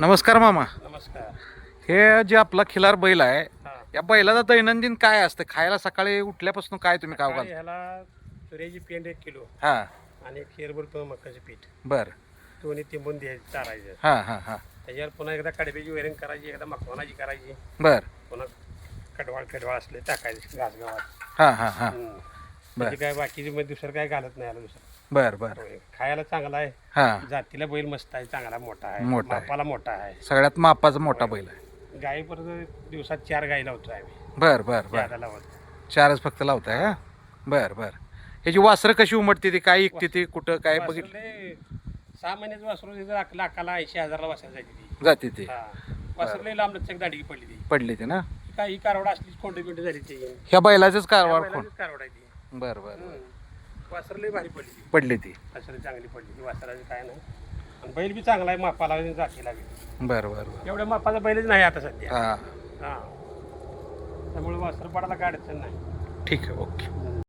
नमस्कार मामा. नमस्कार. हे जे आपला खिलार बैल आहे हा. या बैलाचं दैनंदिन काय असतं? खायला सकाळी उठल्यापासून काय तुम्ही घालता? ह्याला तुऱ्याची पेंड एक किलो हा. आणि एक शेरभर मकाचं पीठ. बर. दोन्ही तिंबून द्यायचं चारायचं. हा हा हा. त्याच्यावर पुन्हा एकदा कडब्याची वैरण करायची एकदा मकवानाची करायची. बर. पुन्हा कडवाळ कडवाळ असले टाकायचे घास गावात हा हा. हा म्हणजे काय बाकीचे मध्ये दुसरं काय घालत नाही याला दुसरं. बर बर. खायला चांगला आहे. हा. जातीला बैल मस्त आहे चांगला मोठा आहे मोठा आहे. मापाला मोठा आहे. सगळ्यात मापाचा मोठा बैल आहे. गाई परत दिवसात चार गाई लावतो आम्ही. बर बर बर. ज्यादा लावत चारच फक्त लावताय का? बर बर. ह्याची वासरं कशी उमटते ती? काय इकते ती? कुठं काय बघितलं? वासरले सहा महिन्याचं वासरू तिथं लाख- लाखाला ऐंशी हजारला वासायला जायची ती. जाते ती. हा. वासरले लांब लचक दांडगी पडली ती. पडली ती ना? काही कारवड असलीच कोंडे बिंडे झाली ती. ह्या बैलाचंच कारवार खोड कारवड आहे ती. बर बर वासरले भारी पडली पडली ती. वासरले चांगली पडली. ती वासराची काय नाही. आणि बैल बी चांगला आहे मापाला आणि जातीला बी. बर बर बर. एवढ्या मापाचा बैलच नाही आता सध्या. हा. हा. त्यामुळे वासर पडायला काय अडचण नाही. ठीक आहे ओके.